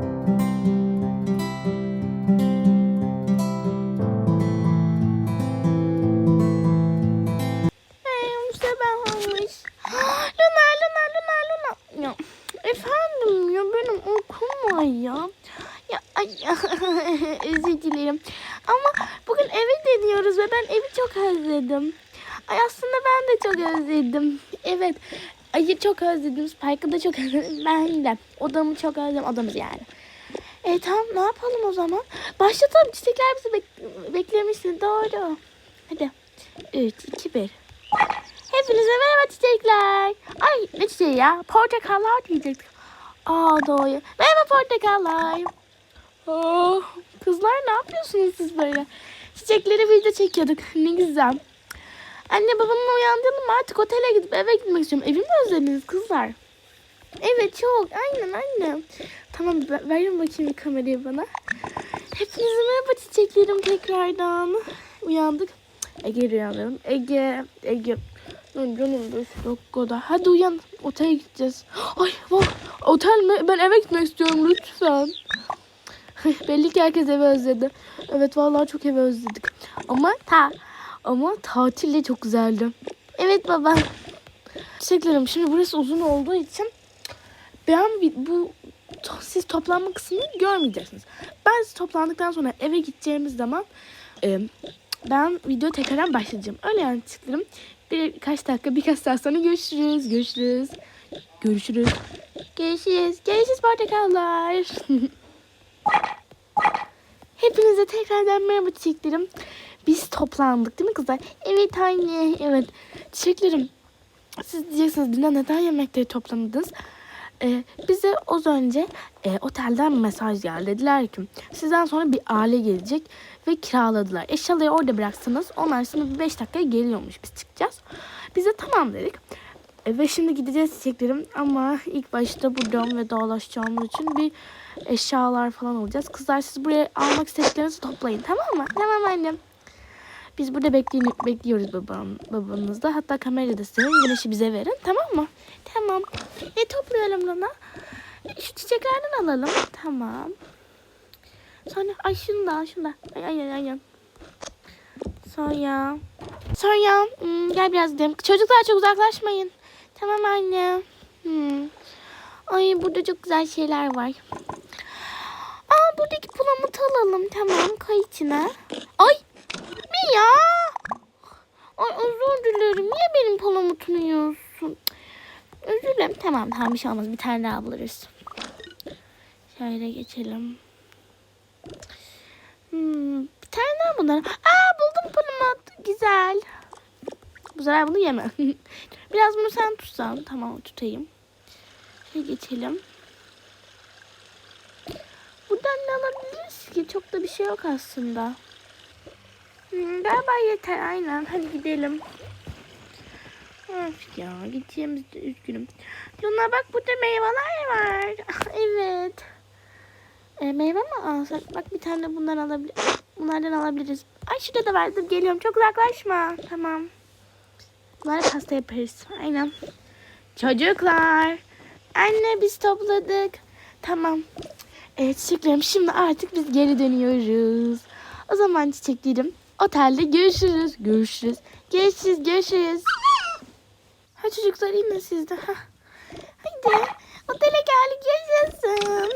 efendim ya benim uykum var ya. Ya, ay, özür dilerim. Ama bugün eve dönüyoruz ve ben evi çok özledim. Ay aslında ben de çok özledim. Evet. Ayı çok özledim. Spike'ı da çok özledim. Ben de. Odamı çok özledim. Odamız yani. E tamam ne yapalım o zaman? Başlatalım. Çiçekler bizi bek- beklemişsin. Doğru. Hadi. 3, 2, 1. Hepinize merhaba çiçekler. Ay ne çiçeği ya? Portakallar diyecektik. Aa doğru. Merhaba portakallar. Oh, kızlar ne yapıyorsunuz siz böyle? Çiçekleri video çekiyorduk. Ne güzel. Anne babamın uyandırdım mı artık otele gidip eve gitmek istiyorum. Evimi mi özlediniz kızlar? Evet çok. Aynen aynen. Tamam ver- verin bakayım kamerayı bana. Hepinize merhaba çiçeklerim tekrardan. Uyandık. Ege uyanalım. Ege, Ege. Lan canım 5 dakikada. Hadi uyan. Otele gideceğiz. Ay bak. Otel mi? Ben eve gitmek istiyorum lütfen. Belli ki herkes evi özledi. Evet vallahi çok evi özledik. Ama ta ama tatil de çok güzeldi. Evet baba. Çiçeklerim şimdi burası uzun olduğu için ben bu siz toplanma kısmını görmeyeceksiniz. Ben siz toplandıktan sonra eve gideceğimiz zaman e, ben video tekrardan başlayacağım. Öyle yani çiçeklerim. Birkaç dakika birkaç saat sonra görüşürüz. Görüşürüz. Görüşürüz. Görüşürüz. Görüşürüz portakallar. Hepinize tekrardan merhaba çiçeklerim. Biz toplandık değil mi kızlar? Evet anne. Evet. Çiçeklerim. Siz diyeceksiniz Dina neden yemekleri toplanmadınız? Ee, bize az önce e, otelden mesaj geldi. Dediler ki sizden sonra bir aile gelecek ve kiraladılar. Eşyaları orada bıraksanız onlar şimdi bir 5 dakikaya geliyormuş biz çıkacağız. Biz de tamam dedik. E, ve şimdi gideceğiz çiçeklerim ama ilk başta buradan ve dolaşacağımız için bir eşyalar falan alacağız. Kızlar siz buraya almak istediklerinizi toplayın tamam mı? Tamam annem. Biz burada bekleyin, bekliyoruz babam, babanızda. Hatta kamerayı da senin güneşi bize verin tamam mı? Tamam. Ne toplayalım Luna? Şu çiçeklerden alalım. Tamam. Sonra ay şunu da al şunu da. Ay ay ay. ay. Sonya. Sonya hmm, gel biraz gidelim. Çocuklar çok uzaklaşmayın. Tamam anne. Hmm. Ay burada çok güzel şeyler var. Aa buradaki pulamutu alalım. Tamam koy içine. Ay ne ya? Ay özür dilerim. Niye benim palamutumu yiyorsun? Özür dilerim. Tamam tamam bir şey olmaz. Bir tane daha buluruz. Şöyle geçelim. Hmm, bir tane daha bunlar. Aa buldum palamut. Güzel. Bu sefer bunu yeme. Biraz bunu sen tutsan. Tamam tutayım. Şöyle geçelim. Buradan ne alabiliriz ki? Çok da bir şey yok aslında. Hmm, galiba yeter aynen. Hadi gidelim. Of ya gideceğimizde üzgünüm. Luna bak burada meyveler var. evet. E, meyve mi alsak? Bak bir tane bundan alabilir. Bunlardan alabiliriz. Ay şurada da verdim. Geliyorum. Çok uzaklaşma. Tamam. Bunları pasta yaparız. Aynen. Çocuklar. Anne biz topladık. Tamam. Evet çiçeklerim şimdi artık biz geri dönüyoruz. O zaman çiçeklerim otelde görüşürüz. Görüşürüz. Görüşürüz. Görüşürüz. Ha çocuklar mi sizde? Ha. Haydi. Otele geldik yaşasın.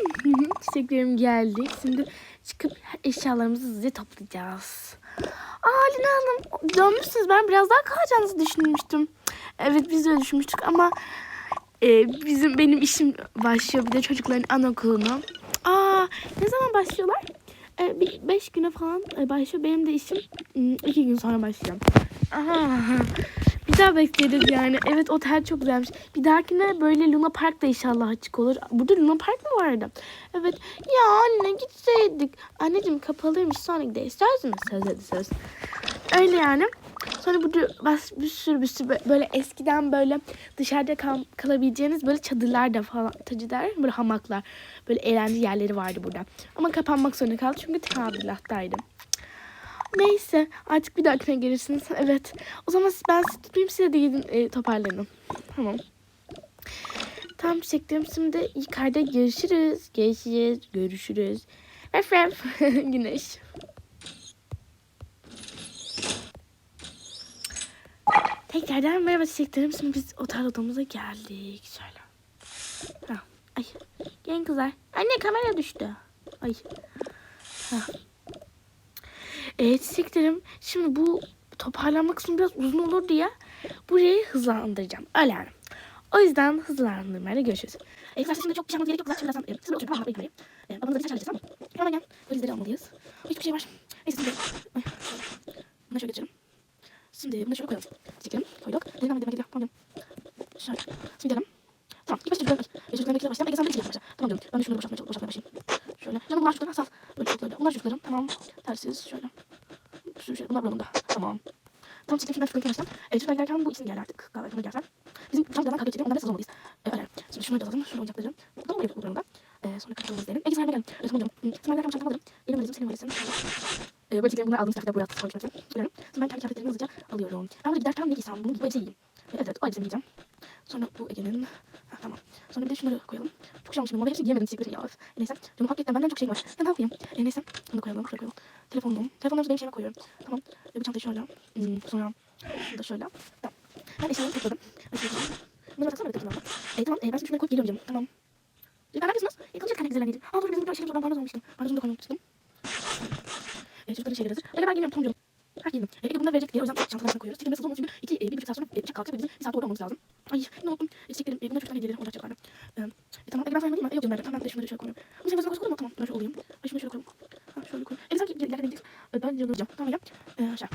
Çiçeklerim geldi. Şimdi çıkıp eşyalarımızı hızlıca toplayacağız. Aa Lina Hanım dönmüşsünüz. Ben biraz daha kalacağınızı düşünmüştüm. Evet biz de düşünmüştük ama e, bizim benim işim başlıyor. Bir de çocukların anaokulunu. Aa ne zaman başlıyorlar? E, bir beş güne falan e, başlıyor. Benim de işim hmm, iki gün sonra başlıyor. Aha. Bir daha bekleriz yani. Evet otel çok güzelmiş. Bir dahakine böyle Luna Park da inşallah açık olur. Burada Luna Park mı vardı? Evet. Ya anne gitseydik. Anneciğim kapalıymış sonra gideriz. Söz mü? Söz hadi söz. Öyle yani. Sonra bas- bir sürü bir sürü böyle eskiden böyle dışarıda kal- kalabileceğiniz böyle çadırlar da falan çadırlar böyle hamaklar böyle eğlence yerleri vardı burada. Ama kapanmak zorunda kaldı çünkü tadilattaydı. Neyse artık bir dahakine gelirsiniz. Evet. O zaman ben sizi tutayım size de gidin e, toparlanın. Tamam. Tamam çiçeklerim şimdi yukarıda görüşürüz. Görüşürüz. Görüşürüz. Ref. Güneş. Tekrardan merhaba çiçeklerim. Şimdi biz otel odamıza geldik. Şöyle. Ha. Ay. Gelin kızlar. Anne kamera düştü. Ay. Ha. Evet çiçeklerim. Şimdi bu toparlanma kısmı biraz uzun olur diye burayı hızlandıracağım. Yani. O yüzden hızlandırmayla görüşürüz. E, kızlar şimdi çok şey anlatmaya gerek yok. Şimdi birazdan e, size oturup anlatmayı yukarıyı. E, babanıza bir çay tamam mı? Hemen gel. Valizleri almalıyız. Hiçbir şey var. Neyse şimdi. Ay, şöyle. Bunları şöyle geçelim. Şimdi bunları şöyle koyalım. Çekelim. Koyduk. Devam edelim. Devam edelim. Şöyle. Şimdi gidelim. Tamam. İlk başta çocuklar. E, çocuklar bekle başlayalım. Ege sen de başla. Tamam canım. Ben de şunları boşaltmaya, boşaltmaya başlayayım. Şöyle. Canım bunlar çocuklar. Sağ. Böyle çocuklar. Bunlar çocuklarım. Tamam. Tersiz. Şöyle. Şu şey. Bunlar bulalım Tamam. Tamam çiçeklerim şundan çocukları geçtim. E, çocuklar giderken bu isim geldi artık. Galiba şuna gelsen. Bizim an birazdan kavga edeceğim. Ondan da siz olmalıyız. E, öyle. Şimdi şunu da alalım. Şunu oyuncakları. Bu da mı yapıp bulalım da. E, sonra kaçırmamız diyelim. Ege sen de gel. E, tamam canım. Sen giderken boşaltma alırım. Benim valizim senin valizin. E, böyle çiçeklerim bunları aldığım kitapta boya koymak için. Bilirim. Şimdi ben kendi kıyafetlerimi hızlıca alıyorum. Ben böyle giderken ne giysem bunu bu elbiseyi giyeyim. E, evet evet o elbiseyi giyeceğim. Sonra bu Ege'nin. Ha, tamam. Sonra bir de şunları koyalım. Çok şey olmuş ama hepsini giyemedim çiçekleri ya. öf. E, neyse. Canım hakikaten benden çok şey var. Ya ne yapayım? E, neyse. Bunu da koyalım. Şuraya koyalım. Telefonum. Telefonlarımızı benim şeyime koyuyorum. Tamam. E, bu çantayı şöyle. Hmm, sonra şunu da şöyle. Tamam. Ben eşyalarımı topladım. Eşyalarımı. Bunları baksana böyle takımlarla. E, tamam. E, ben şimdi şunları koyup geliyorum canım. Tamam. E, ben neredesiniz? E, kalacak hani güzel anneciğim. Aa dur bizim burada şeyimiz var. Ben parmağız olmuştum. Parmağızımı da koymak istedim. E, çocukların şeyleri hazır. Öyle ben geliyorum. Tamam canım. Ha geldim. E, peki bunları verecek diye o yüzden çantalarına koyuyoruz. Çekilmesi zor çünkü iki, e, bir buçuk saat sonra e, uçak kalkacak ve bizim bir saat orada olmamız lazım. Ay ne oldum. E, çiçeklerim. E, bunlar çocuklar hediyeleri olacak çocuklarla. E, e, tamam. E, ben saymayayım mı? E, yok canım ben. Tamam ben de şunları şöyle koyuyorum. Bu senin başına koyalım? Tamam. Ben şöyle olayım. Ay şunu şöyle koyalım. Ha şöyle koyalım. E, sanki ileride deneyeceksin. E, ben yanılacağım. Tamam ya. E, şey.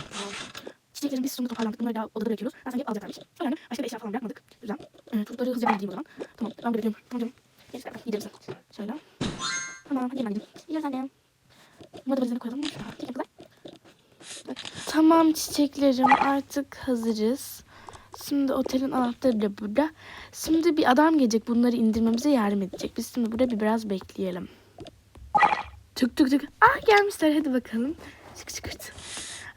Çiçeklerin biz sonunda toparlandık. Bunları daha odada bırakıyoruz. Ben sanki alacaklarmış. Öyle yani. Başka bir eşya falan bırakmadık. Güzel. E, çocukları hızlıca gideyim o zaman. Tamam. Ben gidiyorum. Tamam canım. Gerisi ben giderim sen. Şöyle. Tamam. Hadi ben gideyim. Gidiyoruz annem. Bunları da valizlerine koyalım. Şöyle. Tamam çiçeklerim artık hazırız. Şimdi otelin anahtarı da burada. Şimdi bir adam gelecek bunları indirmemize yardım edecek. Biz şimdi burada bir biraz bekleyelim. Tık tık tık. Ah gelmişler hadi bakalım. Çık çıkırt.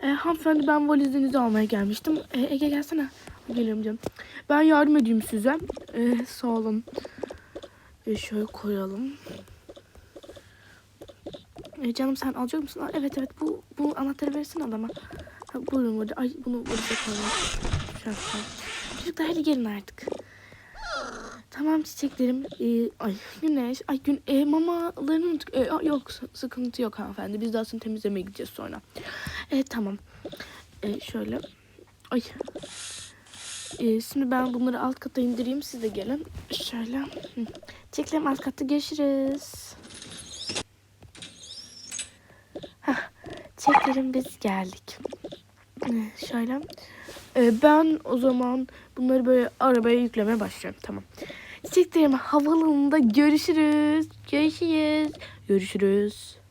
Ee, hanımefendi ben valizinizi almaya gelmiştim. Ee, Ege gelsene. Geliyorum canım. Ben yardım edeyim size. Ee, sağ olun. Ee, şöyle koyalım. Ee, canım sen alacak mısın? Aa, evet evet bu bu anahtarı verirsin adama. Ha, buyurun burada. Ay bunu. Şöyle koyalım. Çocuklar hadi gelin artık. Tamam çiçeklerim. Ee, ay güneş. Ay gün e, mamalarını unuttuk. E, yok sı- sıkıntı yok hanımefendi. Biz de aslında temizlemeye gideceğiz sonra. Evet tamam. E, şöyle. Ay. E, şimdi ben bunları alt kata indireyim. Siz de gelin. Şöyle. Çiçeklerim alt katta görüşürüz. Çiçeklerim biz geldik. Şöyle. E, ben o zaman bunları böyle arabaya yüklemeye başlıyorum. Tamam. Çiçeklerim havalanında görüşürüz. Görüşürüz. Görüşürüz.